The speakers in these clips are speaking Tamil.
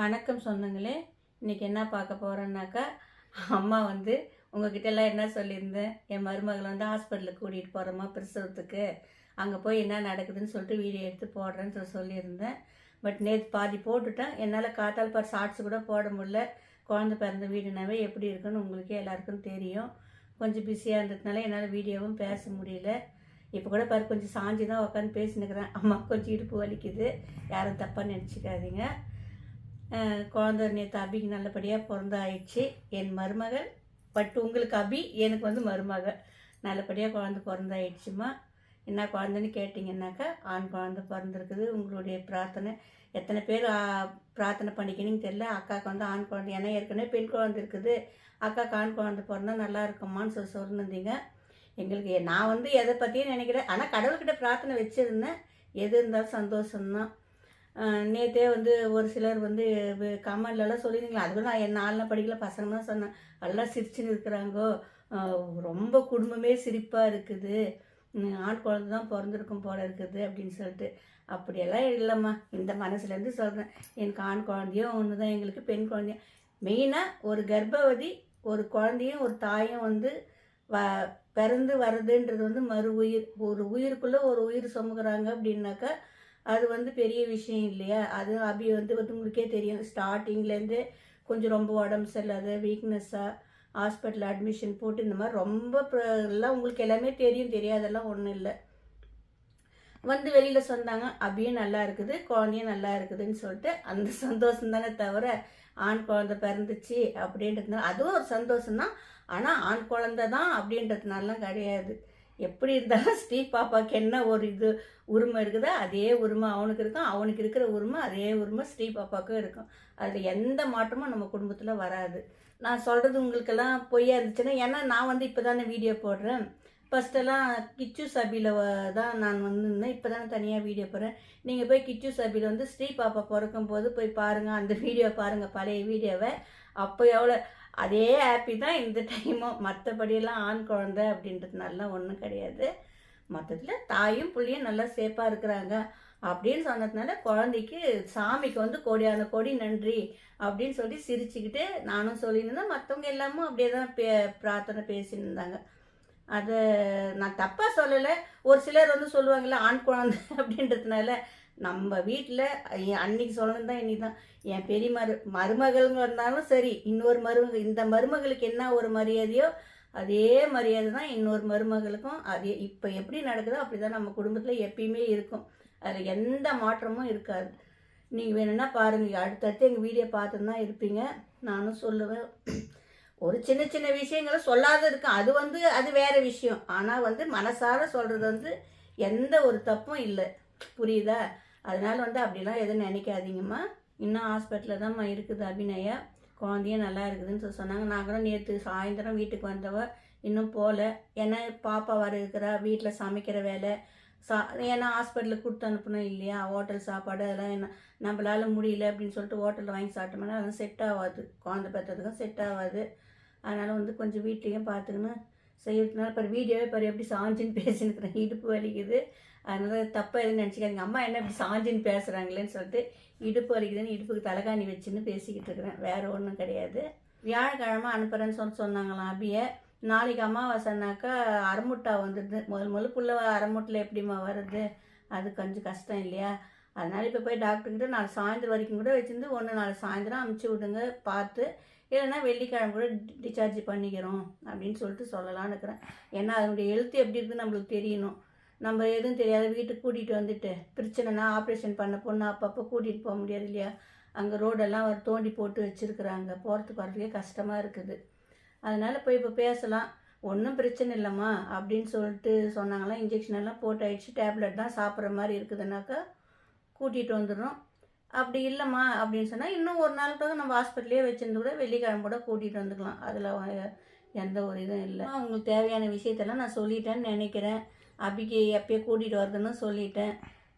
வணக்கம் சொந்தங்களே இன்றைக்கி என்ன பார்க்க போகிறோன்னாக்கா அம்மா வந்து உங்ககிட்ட என்ன சொல்லியிருந்தேன்? என் மருமகளை வந்து ஹாஸ்பிட்டலுக்கு கூட்டிகிட்டு போகிறோமா பிரசவத்துக்கு? அங்கே போய் என்ன நடக்குதுன்னு சொல்லிட்டு வீடியோ எடுத்து போடுறேன்னு சொல்லி சொல்லியிருந்தேன். பட் நேற்று பாதி போட்டுட்டேன். என்னால் காத்தால் பார் ஷார்ட்ஸ் கூட போட முடியல. குழந்த பிறந்த வீடுனாவே எப்படி இருக்குன்னு உங்களுக்கே எல்லாருக்கும் தெரியும். கொஞ்சம் பிஸியாக இருந்ததுனால என்னால் வீடியோவும் பேச முடியல. இப்போ கூட பாரு கொஞ்சம் சாஞ்சி தான் உட்காந்து பேசினுக்கிறேன். அம்மா கொஞ்சம் இடுப்பு வலிக்குது. யாரும் தப்பாக நினச்சிக்காதீங்க. குழந்தை நேற்று அபிக்கு நல்லபடியாக பிறந்தாயிடுச்சு. என் மருமகள் பட் உங்களுக்கு அபி எனக்கு வந்து மருமகள். நல்லபடியாக குழந்தை பிறந்தாயிடுச்சுமா? என்ன குழந்தைன்னு கேட்டிங்கன்னாக்கா ஆண் குழந்தை பிறந்திருக்குது. உங்களுடைய பிரார்த்தனை எத்தனை பேர் பிரார்த்தனை பண்ணிக்கணும்னு தெரியல. அக்காவுக்கு வந்து ஆண் குழந்தை. ஏன்னா ஏற்கனவே பெண் குழந்தை இருக்குது. அக்காவுக்கு ஆண் குழந்தை பிறந்தா நல்லா இருக்குமான்னு சொல்லி சொல்லியிருந்தீங்க எங்களுக்கு நான் வந்து எதை பற்றியும் நினைக்கிறேன் ஆனால் கடவுள்கிட்ட பிரார்த்தனை வச்சுருந்தேன். எது இருந்தாலும் சந்தோஷம்தான். நேற்றே வந்து ஒரு சிலர் வந்து கமெண்ட்லலாம் சொல்லியிருந்தீங்களா அதுவும் நான் என் நாளில் படிக்கல பசங்க தான் சொன்னேன். எல்லாம் சிரிச்சுன்னு இருக்கிறாங்கோ. ரொம்ப குடும்பமே சிரிப்பாக இருக்குது. ஆண் குழந்தை தான் பிறந்திருக்கும் போல இருக்குது அப்படின்னு சொல்லிட்டு. அப்படியெல்லாம் இல்லைம்மா. இந்த மனசுலேருந்து சொல்கிறேன் எனக்கு ஆண் குழந்தையும் ஒன்று தான் எங்களுக்கு பெண் குழந்தையும் மெயினாக ஒரு கர்ப்பவதி ஒரு குழந்தையும் ஒரு தாயும் வந்து வ பிறந்து வர்றதுன்றது வந்து மறு உயிர். ஒரு உயிருக்குள்ளே ஒரு உயிர் சுமக்குறாங்க அப்படின்னாக்கா அது வந்து பெரிய விஷயம் இல்லையா? அது அபி வந்து வந்து உங்களுக்கே தெரியும். ஸ்டார்டிங்லேருந்து கொஞ்சம் ரொம்ப உடம்பு சரியில்லாத வீக்னஸ்ஸாக ஹாஸ்பிட்டல் அட்மிஷன் போட்டு இந்த மாதிரி ரொம்ப எல்லாம் உங்களுக்கு எல்லாமே தெரியும். தெரியாதெல்லாம் ஒன்றும் இல்லை. வந்து வெளியில் சொன்னாங்க அபியும் நல்லா இருக்குது குழந்தையும் நல்லா இருக்குதுன்னு சொல்லிட்டு அந்த சந்தோஷம் தானே தவிர ஆண் குழந்தை பிறந்துச்சு அப்படின்றதுனால அதுவும் ஒரு சந்தோஷம்தான். ஆனால் ஆண் குழந்தை தான் அப்படின்றதுனாலாம் கிடையாது. எப்படி இருந்தாலும் ஸ்ரீ பாப்பாவுக்கு என்ன ஒரு இது உரிமை இருக்குதோ அதே உரிமை அவனுக்கு இருக்கும். அவனுக்கு இருக்கிற உரிமை அதே உரிமை ஸ்ரீ பாப்பாவுக்கும் இருக்கும். அதில் எந்த மாற்றமும் நம்ம குடும்பத்தில் வராது. நான் சொல்கிறது உங்களுக்கெல்லாம் பொய்யா இருந்துச்சுன்னா ஏன்னா நான் வந்து இப்போ தானே வீடியோ போடுறேன் ஃபஸ்ட்டெல்லாம் கிச்சு சபியில் தான் நான் வந்துருந்தேன் இப்போ தானே தனியாக வீடியோ போடுறேன். நீங்கள் போய் கிச்சு சபியில் வந்து ஸ்ரீ பாப்பா பிறக்கும் போது போய் பாருங்கள் அந்த வீடியோ பாருங்கள் பழைய வீடியோவை அப்போ எவ்வளோ அதே ஹாப்பி தான் இந்த டைமும் மற்றபடியெல்லாம் ஆண் குழந்தை அப்படின்றதுனாலாம் ஒன்றும் கிடையாது. மொத்தத்தில் தாயும் புள்ளியும் நல்லா சேஃபாக இருக்கிறாங்க. அப்படின்னு சொன்னதுனால குழந்தைக்கு சாமிக்கு வந்து கோடியான கோடி நன்றி அப்படின்னு சொல்லி சிரிச்சுக்கிட்டு நானும் சொல்லியிருந்தேன். மற்றவங்க எல்லாமும் அப்படியே தான் பே பிரார்த்தனை பேசியிருந்தாங்க அது அதை நான் தப்பாக சொல்லலை. ஒரு சிலர் வந்து சொல்லுவாங்கல்ல ஆண் குழந்தை அப்படின்றதுனால நம்ம வீட்டில் அன்னைக்கு சொல்லணும் தான் இன்னைக்கு தான் என் பெரிய மரு மருமகள்ங்க இருந்தாலும் சரி இன்னொரு மருமக இந்த மருமகளுக்கு என்ன ஒரு மரியாதையோ அதே மரியாதை தான் இன்னொரு மருமகளுக்கும் அதே இப்போ எப்படி நடக்குதோ அப்படி தான் நம்ம குடும்பத்தில் எப்பயுமே இருக்கும். அதில் எந்த மாற்றமும் இருக்காது. நீங்கள் வேணும்னா பாருங்கள் அடுத்தடுத்து எங்கள் வீடியோ பார்த்துன்னு தான் இருப்பீங்க. நானும் சொல்லுவேன். ஒரு சின்ன சின்ன விஷயங்களை சொல்லாத இருக்கும் அது வந்து அது வேறு விஷயம். ஆனால் வந்து மனசார சொல்கிறது வந்து எந்த ஒரு தப்பும் இல்லை. புரியுதா? அதனால் வந்து அப்படிலாம் எதுவும் நினைக்காதீங்கம்மா. இன்னும் ஹாஸ்பிட்டலில் தான்மா இருக்குது அபிநயா. குழந்தையும் நல்லா இருக்குதுன்னு சொல்லி சொன்னாங்க. நாங்களும் நேற்று சாயந்தரம் வீட்டுக்கு வந்தவ இன்னும் போகல ஏன்னா பாப்பா வர இருக்கிறா வீட்டில் சமைக்கிற வேலை. சா ஏன்னா ஹாஸ்பிட்டலுக்கு கொடுத்து அனுப்பணும் இல்லையா? ஹோட்டல் சாப்பாடு அதெல்லாம் என்ன நம்மளால் முடியல அப்படின்னு சொல்லிட்டு ஹோட்டலில் வாங்கி சாப்பிட்டோம்னா அதெல்லாம் செட் ஆகாது. குழந்தை பெற்றதுக்கும் செட் ஆகாது. அதனால் வந்து கொஞ்சம் வீட்லேயும் பார்த்துக்கணும் செய்யறதுனால இப்போ வீடியோவே பாரு எப்படி சாஞ்சின்னு பேசினுக்கிறேன் இடுப்பு வலிக்குது. அதனால் தப்பாக எதுவும் நினச்சிக்காதீங்க. அம்மா என்ன இப்படி சாஞ்சின்னு பேசுகிறாங்களேன்னு சொல்லிட்டு இடுப்பு வலிக்குதுன்னு இடுப்புக்கு தலைகாணி வச்சுன்னு பேசிக்கிட்டு இருக்கிறேன். வேறு ஒன்றும் கிடையாது. வியாழக்கிழமை அனுப்புகிறேன்னு சொல்லி சொன்னாங்களாம் அபியை. நாளைக்கு அமாவாசைனாக்கா அரமுட்டா வந்துடுது. முதல் முதல்ல புள்ள அரமுட்டில் எப்படிம்மா வருது? அது கொஞ்சம் கஷ்டம் இல்லையா? அதனால் இப்போ போய் டாக்டர்கிட்ட நாலு சாயந்தரம் வரைக்கும் கூட வச்சிருந்து ஒன்று நாலு சாயந்தரம் அமுச்சு விடுங்க. பார்த்து இல்லைன்னா வெள்ளிக்கிழமை கூட டிஸ்சார்ஜ் பண்ணிக்கிறோம் அப்படின்னு சொல்லிட்டு சொல்லலான்னு இருக்கிறேன். ஏன்னா அதனுடைய எழுத்து எப்படி இருக்குன்னு நம்மளுக்கு தெரியணும். நம்ம எதுவும் தெரியாத வீட்டுக்கு கூட்டிகிட்டு வந்துட்டு பிரச்சனைனா ஆப்ரேஷன் பண்ண பொண்ணு அப்பப்போ கூட்டிகிட்டு போக முடியாது இல்லையா? அங்கே ரோடெல்லாம் ஒரு தோண்டி போட்டு வச்சுருக்குறாங்க. போகிறதுக்கு வரதுக்கே கஷ்டமாக இருக்குது. அதனால் போய் இப்போ பேசலாம். ஒன்றும் பிரச்சனை இல்லைம்மா அப்படின்னு சொல்லிட்டு சொன்னாங்களாம். இன்ஜெக்ஷன் எல்லாம் போட்டு ஆயிடுச்சு டேப்லெட் தான் சாப்பிட்ற மாதிரி இருக்குதுனாக்கா கூட்டிகிட்டு வந்துடுறோம். அப்படி இல்லைம்மா அப்படின்னு சொன்னால் இன்னும் ஒரு நாள் கூட நம்ம ஹாஸ்பிட்டலே வச்சுருந்து கூட வெள்ளிக்கிழமை கூட கூட்டிகிட்டு வந்துக்கலாம். அதில் எந்த ஒரு இதுவும் இல்லை. அவங்களுக்கு தேவையான விஷயத்தெல்லாம் நான் சொல்லிட்டேன்னு நினைக்கிறேன். அபிக்கு எப்பயோ கூட்டிகிட்டு வருதுன்னு சொல்லிட்டேன்.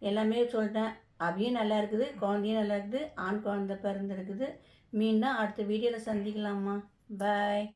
எல்லாமே சொல்லிட்டேன். அபியும் நல்லா இருக்குது குழந்தையும் நல்லா இருக்குது ஆண் குழந்தை பிறந்திருக்குது. மீண்டும் அடுத்த வீடியோவில் சந்திக்கலாம்மா. பாய்